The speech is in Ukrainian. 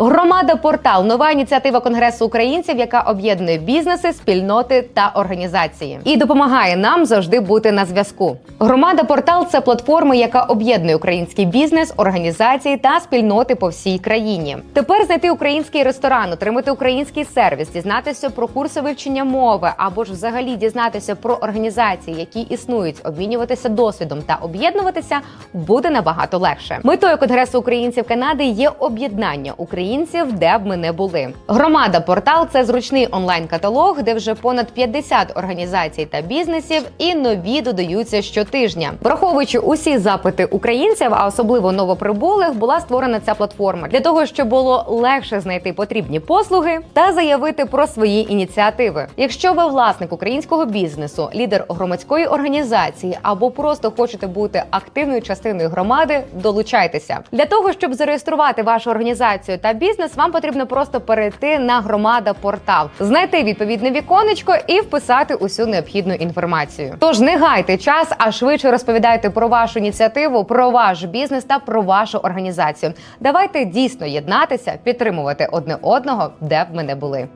Громада Портал нова ініціатива Конгресу українців, яка об'єднує бізнеси, спільноти та організації і допомагає нам завжди бути на зв'язку. Громада Портал це платформа, яка об'єднує український бізнес, організації та спільноти по всій країні. Тепер знайти український ресторан, отримати український сервіс, дізнатися про курси вивчення мови або ж взагалі дізнатися про організації, які існують, обмінюватися досвідом та об'єднуватися буде набагато легше. Метою Конгресу українців Канади є об'єднання українців, де б ми не були. Громада портал це зручний онлайн-каталог, де вже понад 50 організацій та бізнесів, і нові додаються щотижня. Враховуючи усі запити українців, а особливо новоприбулих, була створена ця платформа для того, щоб було легше знайти потрібні послуги та заявити про свої ініціативи. Якщо ви власник українського бізнесу, лідер громадської організації або просто хочете бути активною частиною громади, долучайтеся для того, щоб зареєструвати вашу організацію та бізнес. Вам потрібно просто перейти на громада портал, знайти відповідне віконечко і вписати усю необхідну інформацію. Тож не гайте час, а швидше розповідайте про вашу ініціативу, про ваш бізнес та про вашу організацію. Давайте дійсно єднатися, підтримувати одне одного, де б ми не були.